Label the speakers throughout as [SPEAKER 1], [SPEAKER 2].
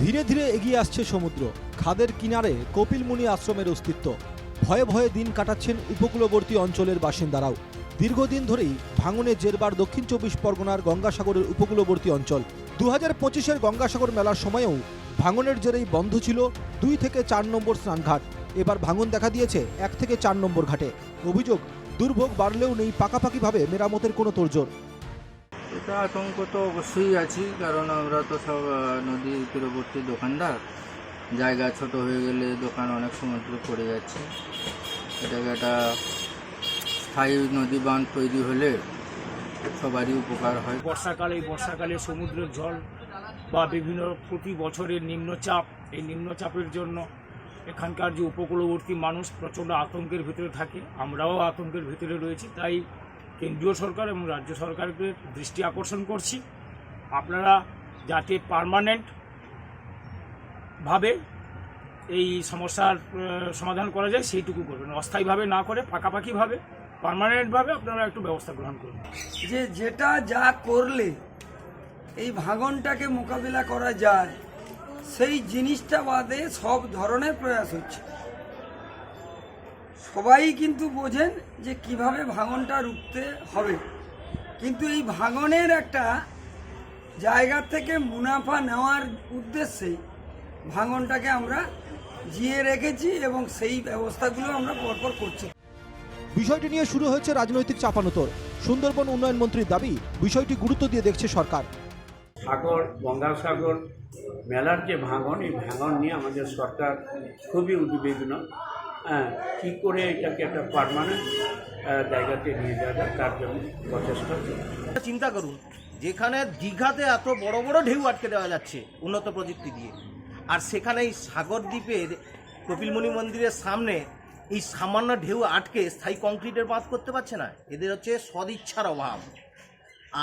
[SPEAKER 1] ধীরে ধীরে এগিয়ে আসছে সমুদ্র। খাদের কিনারে কপিলমুনি আশ্রমের অস্তিত্ব। ভয়ে ভয়ে দিন কাটাচ্ছেন উপকূলবর্তী অঞ্চলের বাসিন্দারাও। দীর্ঘদিন ধরেই ভাঙনে জেরবার দক্ষিণ চব্বিশ পরগনার গঙ্গাসাগরের উপকূলবর্তী অঞ্চল। দু হাজার পঁচিশের গঙ্গাসাগর মেলার সময়েও ভাঙনের জেরেই বন্ধ ছিল দুই থেকে চার নম্বর স্নানঘাট। এবার ভাঙন দেখা দিয়েছে এক থেকে চার নম্বর ঘাটে। অভিযোগ, দুর্ভোগ বাড়লেও নেই পাকাপাকিভাবে মেরামতের কোনো তোড়জোড়।
[SPEAKER 2] এটা আতঙ্ক তো অবশ্যই আছি, কারণ আমরা তো সব নদীর তীরবর্তী দোকানদার। জায়গা ছোট হয়ে গেলে দোকান অনেক সমুদ্র পড়ে যাচ্ছে। এটাকে একটা স্থায়ী নদী বাঁধ তৈরি হলে সবারই উপকার হয়।
[SPEAKER 3] বর্ষাকালে বর্ষাকালে সমুদ্রের জল বা বিভিন্ন প্রতি বছরের নিম্নচাপ, এই নিম্নচাপের জন্য এখানকার যে উপকূলবর্তী মানুষ প্রচণ্ড আতঙ্কের ভিতরে থাকে। আমরাও আতঙ্কের ভিতরে রয়েছি, তাই কেন্দ্রীয় সরকার এবং রাজ্য সরকারকে দৃষ্টি আকর্ষণ করছি। আপনারা যাতে পারমানেন্ট ভাবে এই সমস্যার সমাধান করা যায়, সেইটুকু করবেন। অস্থায়ীভাবে না করে, পাকাপাকিভাবে পারমানেন্টভাবে আপনারা একটু ব্যবস্থা গ্রহণ করুন।
[SPEAKER 4] যে যেটা যা করলে এই ভাঙনটাকে মোকাবিলা করা যায়, সেই জিনিসটা বাদে সব ধরনের প্রয়াস হচ্ছে। সবাই কিন্তু বোঝেন যে কীভাবে ভাঙনটা রুখতে হবে। কিন্তু এই ভাঙনের একটা জায়গা থেকে মুনাফা নেওয়ার উদ্দেশ্যে ভাঙনটাকে আমরা জিয়ে রেখেছি এবং সেই ব্যবস্থাগুলো আমরা পরপর করছি।
[SPEAKER 1] বিষয়টি নিয়ে শুরু হয়েছে রাজনৈতিক চাপানোতর সুন্দরবন উন্নয়ন মন্ত্রীর দাবি বিষয়টি গুরুত্ব দিয়ে দেখছে সরকার।
[SPEAKER 5] সাগর গঙ্গাসাগর মেলার যে ভাঙন এই ভাঙন নিয়ে আমাদের সরকার খুবই উদ্বিগ্ন। হ্যাঁ কী করে এটাকে একটা পারমানেন্ট জায়গাতে নিয়ে যাওয়া যায় তার জন্য প্রচেষ্টা
[SPEAKER 6] চিন্তা করুন, যেখানে দীঘাতে এত বড় বড় ঢেউ আটকে দেওয়া যাচ্ছে উন্নত প্রযুক্তি দিয়ে, আর সেখানে এই সাগর দ্বীপের কপিলমুনি মন্দিরের সামনে এই সামান্য ঢেউ আটকে স্থায়ী কংক্রিটের বাঁধ করতে পারছে না, এদের হচ্ছে সদিচ্ছার অভাব।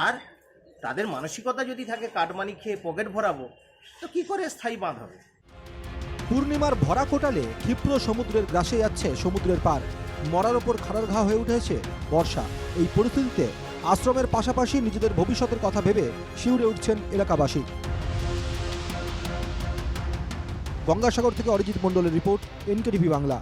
[SPEAKER 6] আর তাদের মানসিকতা যদি থাকে, কাটমানি খেয়ে পকেট ভরাবো, তো কি করে স্থায়ী বাঁধ হবে?
[SPEAKER 1] পূর্ণিমার ভরা কোটালে ক্ষিপ্র সমুদ্রের গ্রাসে যাচ্ছে সমুদ্রের পার। মরার ওপর খাড়ার ঘা হয়ে উঠেছে বর্ষা। এই পরিস্থিতিতে আশ্রমের পাশাপাশি নিজেদের ভবিষ্যতের কথা ভেবে শিউরে উঠছেন এলাকাবাসী। গঙ্গাসাগর থেকে অরিজিৎ মণ্ডলের রিপোর্ট, এনকেটিভি বাংলা।